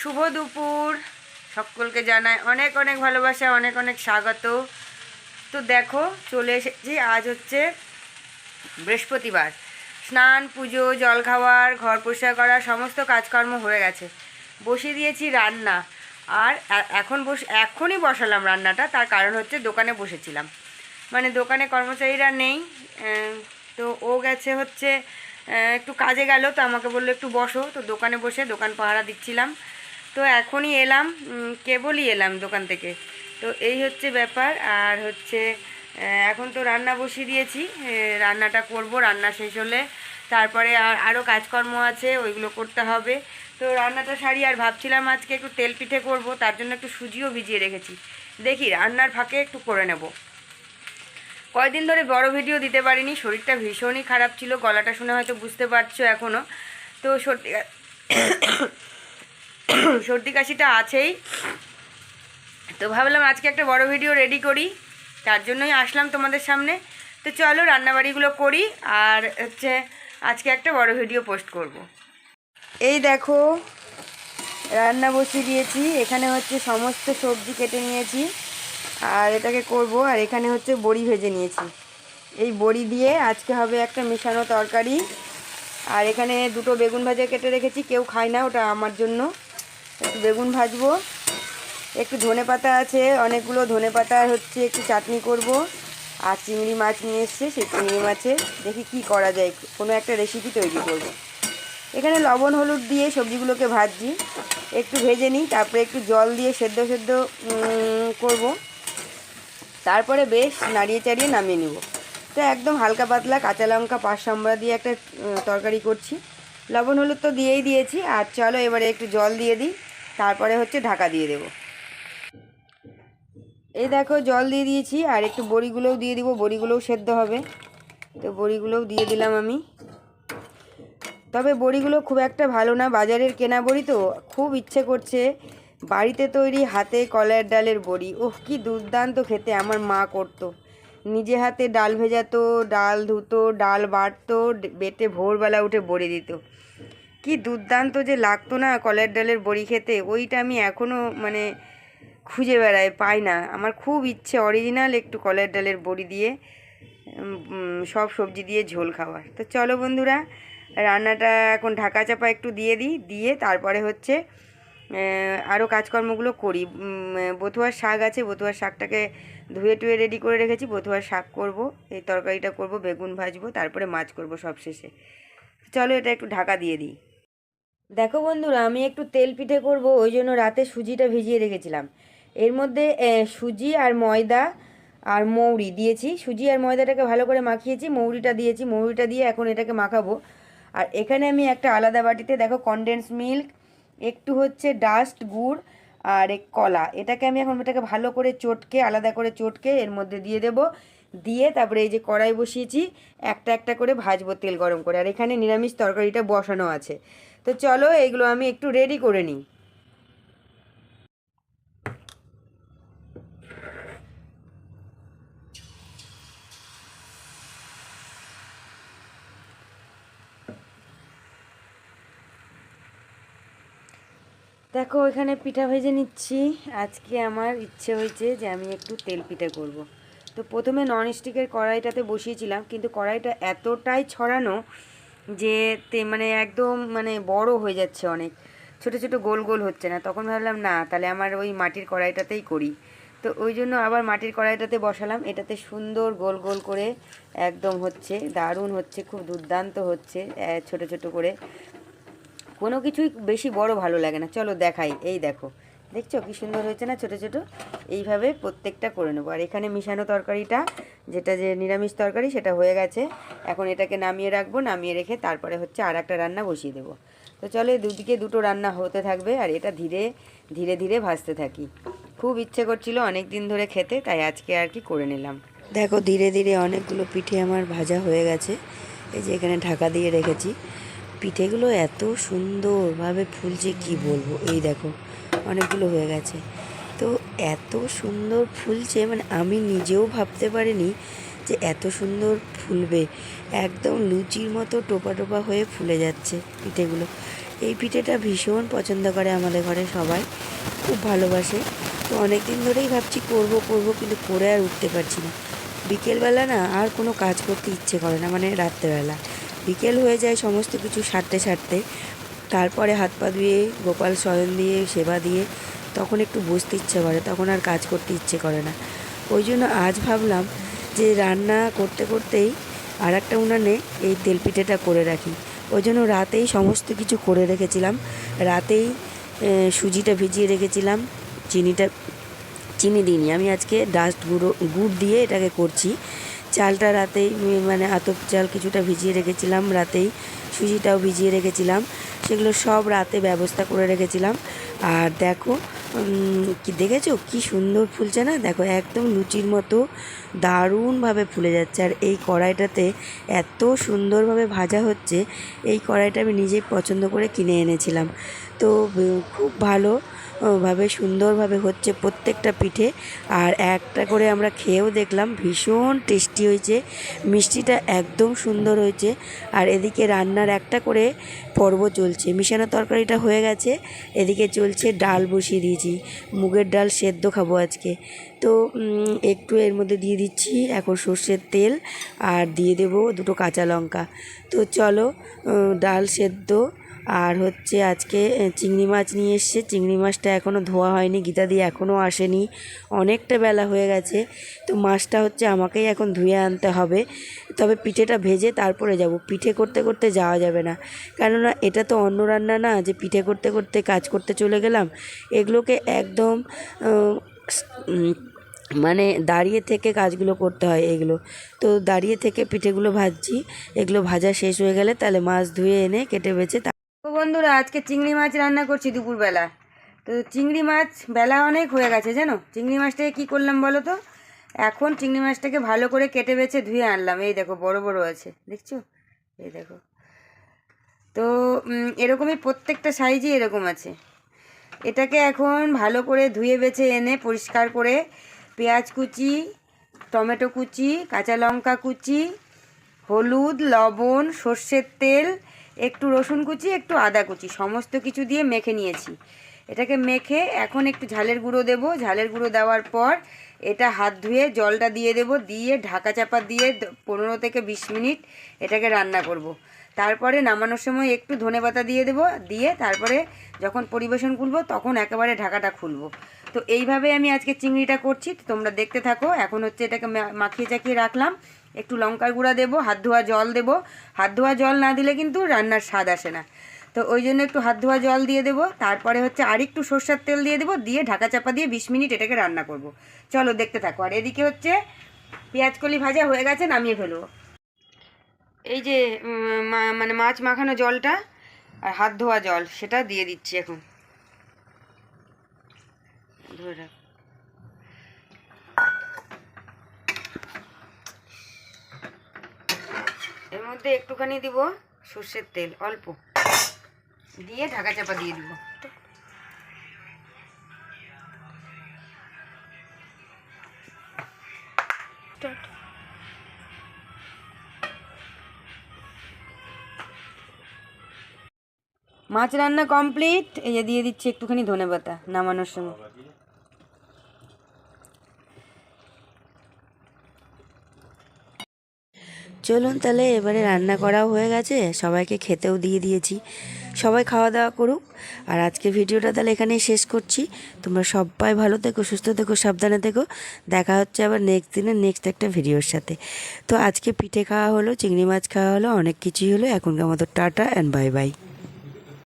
শুভ দুপুর। সকলকে জানাই অনেক অনেক ভালোবাসা, অনেক অনেক স্বাগত। তো দেখো, চলে এসেছি আজ হচ্ছে বৃহস্পতিবার। স্নান, পুজো জলখাবার ঘর পরিষ্কার করা, সমস্ত কাজকর্ম হয়ে গেছে। বসিয়ে দিয়েছি রান্না। আর এখন বস, এখনই বসালাম রান্নাটা, তার কারণ হচ্ছে দোকানে বসেছিলাম। মানে দোকানে কর্মচারীরা নেই তো ও গেছে হচ্ছে একটু কাজে গেল, তো আমাকে বলল একটু বসো। তো দোকানে বসে দোকান পাহারা দিচ্ছিলাম। তো এখনই এলাম কেবলই এলাম দোকান থেকে। তো এই হচ্ছে ব্যাপার, আর হচ্ছে এখন তো রান্না বসিয়ে দিয়েছি রান্নাটা করব, রান্না শেষ হলে তারপরে আর আরও কাজকর্ম আছে, ওইগুলো করতে হবে। তো রান্নাটা সারি, আর ভাবছিলাম আজকে একটু তেল পিঠে করব, তার জন্য একটু সুজিও ভিজিয়ে রেখেছি। দেখি, রান্নার ফাঁকে একটু করে নেব। কয়দিন ধরে বড় ভিডিও দিতে পারিনি, শরীরটা ভীষণই খারাপ ছিল, গলাটা শুনে হয়তো বুঝতে পারছ এখনও তো কা- সর্দি কাশিটা আছেই। তো ভাবলাম আজকে একটা বড় ভিডিও রেডি করি। তার জন্যই আসলাম তোমাদের সামনে। তো চলো রান্নাবাড়িগুলো করি আর হচ্ছে আজকে একটা বড় ভিডিও পোস্ট করব। এই দেখো, রান্না বসিয়ে দিয়েছি। এখানে হচ্ছে সমস্ত সবজি কেটে নিয়েছি। আর এটাকে করব, আর এখানে হচ্ছে বড়ি ভেজে নিয়েছি। এই বড়ি দিয়ে আজকে হবে একটা মেশানো তরকারি। আর এখানে দুটো বেগুন ভাজা কেটে রেখেছি। কেউ খায় না, ওটা আমার জন্য। একটু বেগুন ভাজবো। একটু ধনে পাতা আছে, অনেকগুলো ধনে পাতার হচ্ছে, একটু চাটনি করব। আর চিংড়ি মাছ নিয়ে এসছে, সেই চিংড়ি মাছের দেখি কি করা যায়। কোনো একটা রেসিপি তৈরি করব। এখানে লবণ, হলুদ দিয়ে সবজিগুলোকে ভাজছি। একটু ভেজে নিই, তারপরে একটু জল দিয়ে সেদ্ধ সেদ্ধ করব। তারপরে বেশ নাড়িয়ে চাড়িয়ে নামিয়ে নিব। তো একদম হালকা পাতলা কাঁচা লঙ্কা পাঁচ সামড়া দিয়ে একটা তরকারি করছি। লবণ, হলুদ তো দিয়েই দিয়েছি। আর চলো এবারে একটু জল দিয়ে দিই। তারপরে হচ্ছে ঢাকা দিয়ে দেবো। এই দেখো জল দিয়ে দিয়েছি, আর একটু বড়িগুলোও দিয়ে দিব, বড়িগুলোও সেদ্ধ হবে। তো বড়িগুলোও দিয়ে দিলাম আমি। তবে বড়িগুলো খুব একটা ভালো না, বাজারের কেনা বড়ি তো, খুব ইচ্ছে করছে বাড়িতে তৈরি হাতে কলার ডালের বড়ি। ওহ কি দুর্দান্ত খেতে, আমার মা করতো। নিজে হাতে ডাল ভেজাতো, ডাল ধুতো, ডাল বাটতো, বেটে ভোরবেলা উঠে বড়ি দিত। কি দুর্দান্ত যে লাগতো না কলার ডালের বড়ি খেতে, ওইটা আমি এখনও মানে খুঁজে বেড়াই, পাই না। আমার খুব ইচ্ছে অরিজিনাল একটু কলার ডালের বড়ি দিয়ে সব সবজি দিয়ে ঝোল খাওয়ার। তো চলো বন্ধুরা, রান্নাটা এখন ঢাকা চাপা একটু দিয়ে দিই, দিয়ে তারপরে হচ্ছে আরও কাজকর্মগুলো করি। বথুয়ার শাক আছে বথুয়ার শাকটাকে ধুয়ে টুয়ে রেডি করে রেখেছি বথুয়ার শাক করব, এই তরকারিটা করব, বেগুন ভাজবো, তারপরে মাছ করব সব শেষে। চলো এটা একটু ঢাকা দিয়ে দিই। দেখো বন্ধুরা, আমি একটু তেল পিঠে করব, ওই জন্য রাতে সুজিটা ভিজিয়ে রেখেছিলাম। এর মধ্যে সুজি আর ময়দা আর মৌরি দিয়েছি। সুজি আর ময়দাটাকে ভালো করে মাখিয়েছি, মৌরিটা দিয়েছি, মৌরিটা দিয়ে এখন এটাকে মাখাবো। আর এখানে আমি একটা আলাদা বাটিতে, দেখো কনডেন্স মিল্ক একটু হচ্ছে ডাস্ট গুড় আর এক কলা। এটাকে আমি এখন এটাকে ভালো করে চটকে, আলাদা করে চটকে এর মধ্যে দিয়ে দেব। দিয়ে তারপরে এই যে কড়াই বসিয়েছি, একটা একটা করে ভাজবো তেল গরম করে। আর এখানে নিরামিষ তরকারিটা বসানো আছে। তো চলো এগুলো আমি একটু রেডি করে নিই। দেখো, এখানে পিঠা ভেজে নিচ্ছি। আজকে আমার ইচ্ছে হয়েছে যে আমি একটু তেল পিঠে করব। তো প্রথমে ননস্টিকের কড়াইটাতে বসিয়েছিলাম, কিন্তু কড়াইটা এতটাই ছড়ানো যে মানে একদম মানে বড় হয়ে যাচ্ছে অনেক। ছোট ছোট গোল গোল হচ্ছে না। তখন ভাবলাম, না, তাহলে আমার ওই মাটির কড়াইটাতেই করি। তো ওই জন্য আবার মাটির কড়াইটাতে বসালাম। এটাতে সুন্দর গোল গোল করে একদম হচ্ছে, দারুণ হচ্ছে, খুব দুর্দান্ত হচ্ছে ছোট ছোট করে। কোনো কিছুই বেশি বড় ভালো লাগে না। চলো দেখাই। এই দেখো। দেখছ কি সুন্দর হয়েছে না ছোট ছোট? এইভাবে প্রত্যেকটা করে নেব। আর এখানে মিশানো তরকারিটা, যেটা যে নিরামিষ তরকারি, সেটা হয়ে গেছে। এখন এটাকে নামিয়ে রাখব, নামিয়ে রেখে তারপরে হচ্ছে আর একটা রান্না বসিয়ে দেবো। তো চলো দুদিকে দুটো রান্না হতে থাকবে, আর এটা ধীরে ধীরে ধীরে ভাজতে থাকি। খুব ইচ্ছে করছিল অনেক দিন ধরে খেতে, তাই আজকে আর কি করে নিলাম। দেখো, ধীরে ধীরে অনেকগুলো পিঠে আমার ভাজা হয়ে গেছে। এই যে এখানে ঢাকা দিয়ে রেখেছি। পিঠেগুলো এত সুন্দরভাবে ফুলছে, কি বলব? এই দেখো অনেকগুলো হয়ে গেছে। তো এত সুন্দর ফুলছে মানে আমি নিজেও ভাবতে পারিনি যে এত সুন্দর ফুলবে। একদম লুচির মতো টোপা টোপা হয়ে ফুলে যাচ্ছে পিঠেগুলো। এই পিঠেটা ভীষণ পছন্দ করে আমাদের ঘরে সবাই, খুব ভালোবাসে। তো অনেক দিন ধরেই ভাবছি করব করব, কিন্তু করে আর উঠতে পারছি না। বিকেলবেলা না আর কোনো কাজ করতে ইচ্ছে করে না মানে রাত্রেবেলা। বিকেল হয়ে যায় সমস্ত কিছু সারতে সারতে তারপরে হাত পা ধুয়ে গোপাল শয়ন দিয়ে সেবা দিয়ে তখন একটু বসতে ইচ্ছে করে, তখন আর কাজ করতে ইচ্ছে করে না। ওই জন্য আজ ভাবলাম যে রান্না করতে করতেই আর একটা উনানে এই তেলপিঠেটা করে রাখি। ওই জন্য রাতেই সমস্ত কিছু করে রেখেছিলাম। রাতেই সুজিটা ভিজিয়ে রেখেছিলাম, চিনিটা, চিনি দিইনি। আমি আজকে ডাস্ট গুঁড়ো, গুড় দিয়ে এটাকে করছি। চালটা রাতেই মানে আতপ চাল কিছুটা ভিজিয়ে রেখেছিলাম, রাতেই সুজিটাও ভিজিয়ে রেখেছিলাম। সেগুলো সব রাতে ব্যবস্থা করে রেখেছিলাম। আর দেখো কি দেখেছ? কি সুন্দর ফুলছে না? দেখো, একদম লুচির মতো দারুণভাবে ফুলে যাচ্ছে। আর এই কড়াইটাতে এত সুন্দরভাবে ভাজা হচ্ছে, এই কড়াইটা আমি নিজেই পছন্দ করে কিনে এনেছিলাম। তো খুব ভালো ভাবে সুন্দরভাবে হচ্ছে প্রত্যেকটা পিঠে। আর একটা করে আমরা খেয়েও দেখলাম, ভীষণ টেস্টি হয়েছে। মিষ্টিটা একদম সুন্দর হয়েছে। আর এদিকে রান্নার একটা করে পর্ব চলছে। মিশানো তরকারিটা হয়ে গেছে, এদিকে চলছে ডাল বসিয়ে দিয়েছি। মুগের ডাল সেদ্ধ খাব আজকে। তো একটু এর মধ্যে দিয়ে দিচ্ছি এখন সর্ষের তেল, আর দিয়ে দেবো দুটো কাঁচা লঙ্কা। তো চলো ডাল সেদ্ধ আর হচ্ছে আজকে চিংড়ি মাছ নিয়ে এসছে। চিংড়ি মাছটা এখনও ধোয়া হয়নি গীতা দিয়ে এখনও আসেনি। অনেকটা বেলা হয়ে গেছে। তো মাছটা হচ্ছে আমাকেই এখন ধুয়ে আনতে হবে। তবে পিঠেটা ভেজে তারপরে যাব। পিঠে করতে করতে যাওয়া যাবে না। কেননা এটা তো অন্য রান্না না, যে পিঠে করতে করতে কাজ করতে চলে গেলাম। এগুলোকে একদম মানে দাঁড়িয়ে থেকে কাজগুলো করতে হয় এগুলো। তো দাঁড়িয়ে থেকে পিঠেগুলো ভাজছি। এগুলো ভাজা শেষ হয়ে গেলে তাহলে মাছ ধুয়ে এনে কেটে বেছে তো বন্ধুরা, আজকে চিংড়ি মাছ রান্না করছি দুপুরবেলা। তো চিংড়ি মাছ বেলা অনেক হয়ে গেছে, জানো? চিংড়ি মাছটাকে কী করলাম বলো তো? এখন চিংড়ি মাছটাকে ভালো করে কেটে বেছে ধুয়ে আনলাম। এই দেখো, বড় বড় আছে। দেখছ? এই দেখো। তো এরকমই প্রত্যেকটা সাইজই এরকম আছে। এটাকে এখন ভালো করে ধুয়ে বেছে এনে পরিষ্কার করে পেঁয়াজ কুচি, টমেটো কুচি, কাঁচা লঙ্কা কুচি, হলুদ, লবণ, সর্ষের তেল একটু রসুন কুচি, একটু আদা কুচি, সমস্ত কিছু দিয়ে মেখে নিয়েছি। এটাকে মেখে এখন একটু ঝালের গুঁড়ো দেবো। ঝালের গুঁড়ো দেওয়ার পর এটা হাত ধুয়ে জলটা দিয়ে দেবো। দিয়ে ঢাকা চাপা দিয়ে পনেরো থেকে বিশ মিনিট এটাকে রান্না করব। তারপরে নামানোর সময় একটু ধনেপাতা দিয়ে দেবো। দিয়ে তারপরে যখন পরিবেশন করব তখন একেবারে ঢাকাটা খুলবো। তো এইভাবে আমি আজকে চিংড়িটা করছি। তোমরা দেখতে থাকো। এখন হচ্ছে এটাকে মাখিয়ে চাকিয়ে রাখলাম। একটু লঙ্কার গুঁড়া দেবো, হাত ধোয়া জল দেবো। হাত ধোয়া জল না দিলে কিন্তু রান্নার স্বাদ আসে না। তো ওই জন্য একটু হাত ধোয়া জল দিয়ে দেবো। তারপরে হচ্ছে আরেকটু সর্ষের তেল দিয়ে দেবো, দিয়ে ঢাকা চাপা দিয়ে বিশ মিনিট এটাকে রান্না করব। চলো দেখতে থাকো। আর এদিকে হচ্ছে পেঁয়াজ কলি ভাজা হয়ে গেছে, নামিয়ে ফেলব। এই যে মানে মাছ মাখানো জলটা আর হাত ধোয়া জল, সেটা দিয়ে দিচ্ছি এখন। ধরে রাখ। এর মধ্যে একটুখানি দিব সর্ষের তেল, অল্প। দিয়ে ঢাকা চাপা দিয়ে দিব। মাছ রান্না কমপ্লিট। এই যে দিয়ে দিচ্ছি একটুখানি ধনেপাতা নামানোর সময়। চলুন তাহলে, এবারে রান্না করাও হয়ে গেছে। সবাইকে খেতেও দিয়ে দিয়েছি। সবাই খাওয়া দাওয়া করুক। আর আজকে ভিডিওটা তাহলে এখানেই শেষ করছি। তোমরা সবাই ভালো থেকো, সুস্থ থেকো, সাবধানে থেকো। দেখা হচ্ছে আবার নেক্সট দিনের নেক্সট একটা ভিডিওর সাথে। তো আজকে পিঠে খাওয়া হলো, চিংড়ি মাছ খাওয়া হলো, অনেক কিছুই হলো। এখনকার মতো টাটা অ্যান্ড বাই বাই